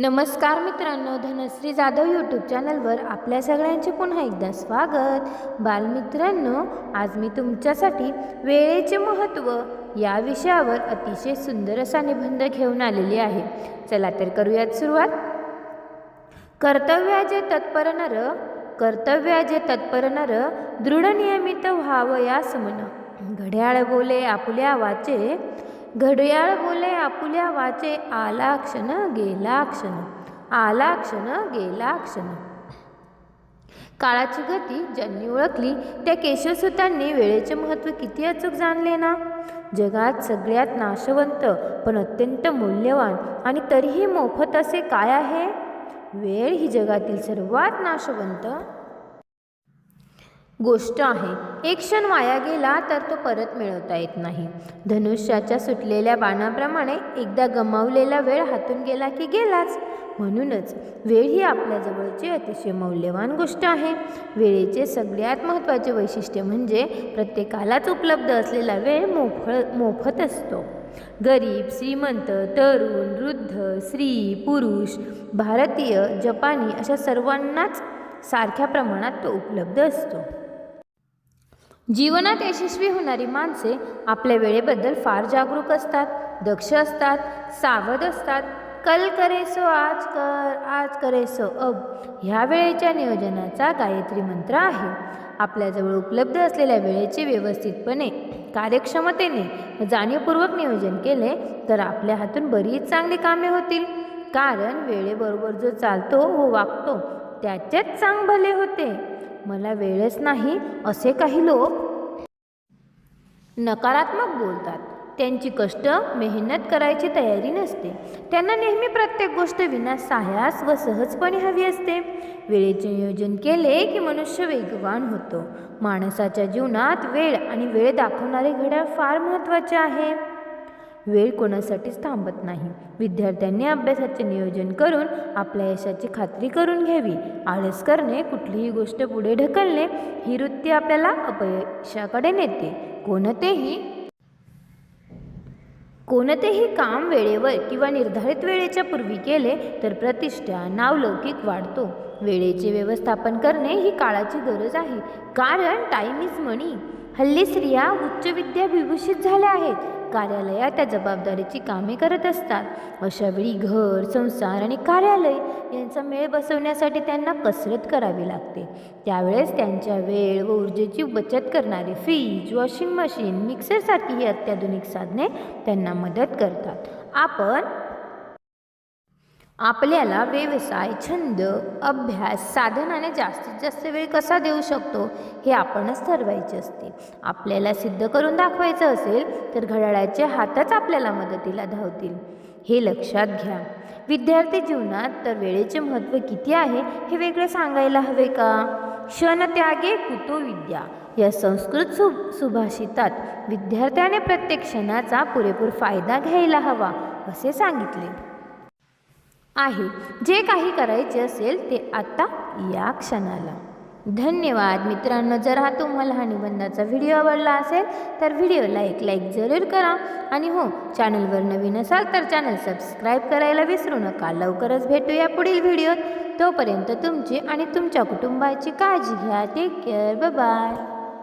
नमस्कार मित्रांनो धनश्री जाधव यूट्यूब चॅनलवर आपल्या सगळ्यांचे पुन्हा एकदा स्वागत. बालमित्रांनो आज मी तुमच्यासाठी वेळेचे महत्त्व या विषयावर अतिशय सुंदर असा निबंध घेऊन आलेली आहे. चला तर करूयात सुरुवात. कर्तव्याचे तत्पर नर कर्तव्याचे तत्पर नर दृढ नियमित व्हावयास म्हण घड्याळ बोले आपुल्या वाचे घड्याळ बोले आपुल्या वाचे आला क्षण गेला क्षण आला क्षण गेला क्षण काळाची गती ज्यांनी ओळखली त्या केशवसुतांनी वेळेचे महत्त्व किती अचूक जाणले ना? जगात सगळ्यात नाशवंत पण अत्यंत मूल्यवान आणि तरीही मोफत असे काय आहे? वेळ ही जगातील सर्वात नाशवंत गोष्ट आहे. एक क्षण वाया गेला तर तो परत मिळवता येत नाही. धनुष्याच्या सुटलेल्या बाणाप्रमाणे एकदा गमावलेला वेळ हातून गेला की गेलाच. म्हणूनच वेळ ही आपल्या जवळची अतिशय मौल्यवान गोष्ट आहे. वेळेचे सगळ्यात महत्त्वाचे वैशिष्ट्य म्हणजे प्रत्येकालाच उपलब्ध असलेला वेळ मोफ मोफत असतो. गरीब श्रीमंत तरुण वृद्ध स्त्री पुरुष भारतीय जपानी अशा सर्वांनाच सारख्या प्रमाणात तो उपलब्ध असतो. जीवनात यशस्वी होणारी माणसे आपल्या वेळेबद्दल फार जागरूक असतात दक्ष असतात सावध असतात. कल करे सो आज कर आज करे सो अब. ह्या वेळेच्या नियोजनाचा गायत्री मंत्र आहे. आपल्याजवळ उपलब्ध असलेल्या वेळेचे व्यवस्थितपणे कार्यक्षमतेने व जाणीवपूर्वक नियोजन केले तर आपल्या हातून बरीच चांगली कामे होतील. कारण वेळेबरोबर जो चालतो व वागतो त्याचेच चांग भले होते. मला वेळच नाही असे काही लोक नकारात्मक बोलतात. त्यांची कष्ट मेहनत करायची तयारी नसते. त्यांना नेहमी प्रत्येक गोष्ट विना साह्यास व सहजपणे हवी असते. वेळेचे नियोजन केले की मनुष्य वेगवान होतो. माणसाच्या जीवनात वेळ आणि वेळ दाखवणारे घड्याळ फार महत्त्वाचे आहे. वेळ कोणासाठीच थांबत नाही. विद्यार्थ्यांनी अभ्यासाचे नियोजन करून आपल्या यशाची खात्री करून घ्यावी. आळस करणे कुठलीही गोष्ट पुढे ढकलणे ही वृत्ती आपल्याला अपयशाकडे नेते. कोणतेही कोणतेही काम वेळेवर किंवा निर्धारित वेळेच्या पूर्वी केले तर प्रतिष्ठा नावलौकिक वाढतो. वेळेचे व्यवस्थापन करणे ही काळाची गरज आहे. कारण टाईम इज मनी हल्ली स्त्रिया उच्च विद्या विभूषित झाल्या आहेत. कार्यालयात त्या जबाबदारीची कामे करत असतात. अशावेळी घर संसार आणि कार्यालय यांचा मेळ बसवण्यासाठी त्यांना कसरत करावी लागते. त्यावेळेस त्यांच्या वेळ व ऊर्जेची बचत करणारे फ्रीज वॉशिंग मशीन मिक्सरसारखी ही अत्याधुनिक साधने त्यांना मदत करतात. आपण आपल्याला व्यवसाय छंद अभ्यास साधनाने जास्तीत जास्त वेळ कसा देऊ शकतो हे आपणच ठरवायचे असते. आपल्याला सिद्ध करून दाखवायचं असेल तर घड्याळाचे हातच आपल्याला मदतीला धावतील. हे लक्षात घ्या. विद्यार्थी जीवनात तर वेळेचे महत्त्व किती आहे हे वेगळं सांगायला हवे का? क्षणत्यागे कुतो विद्या. या संस्कृत सु सुभाषितात विद्यार्थ्याने प्रत्येक क्षणाचा पुरेपूर फायदा घ्यायला हवा असे सांगितले. आहे. जे काही करायचे असेल ते आत्ता या क्षणाला. धन्यवाद मित्रांनो. जर हा तुम्हाला हा निबंधाचा व्हिडिओ आवडला असेल तर व्हिडिओला एक लाईक जरूर करा. आणि हो चॅनलवर नवीन असाल तर चॅनल सबस्क्राईब करायला विसरू नका. लवकरच भेटूया पुढील व्हिडिओत तोपर्यंत तुमची आणि तुमच्या कुटुंबाची काळजी घ्या. Take care bye